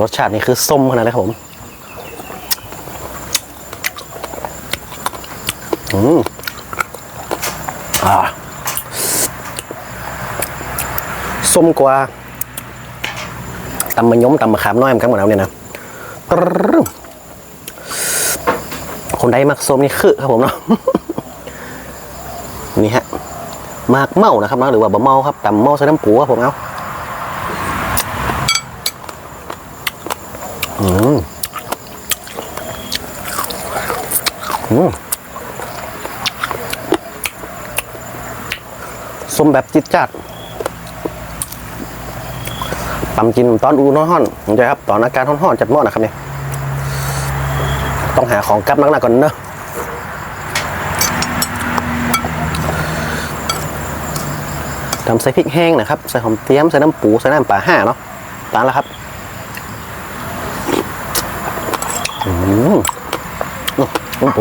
รสชาตินี่คือส้มขนาดเลยครับผมอืมอ่าส้มกว่าตำมะยมตำมะขามน้อยมันกันหมดแล้วเนี่ยนะคนใดมักส้มนี่คือครับผมเนาะนี่ฮะมากเมานะครับเนาะหรือว่าบะเมาครับตำเมาใส่น้ำปูครับผมเอา อืมส้มแบบจิตจัดตำกินตอนอูร้อนๆใช่ครับ ตอนอากาศร้อนๆจัดหม้อนะครับเนี่ยต้องหาของกับนักหนาก่อนเนอะทำใส่พริกแห้งนะครับ ใส่หอมเตี้ยม ใส่น้ำปู ใส่น้ำปลาห้าเนาะตามแล้วครับ อืมโอ้โห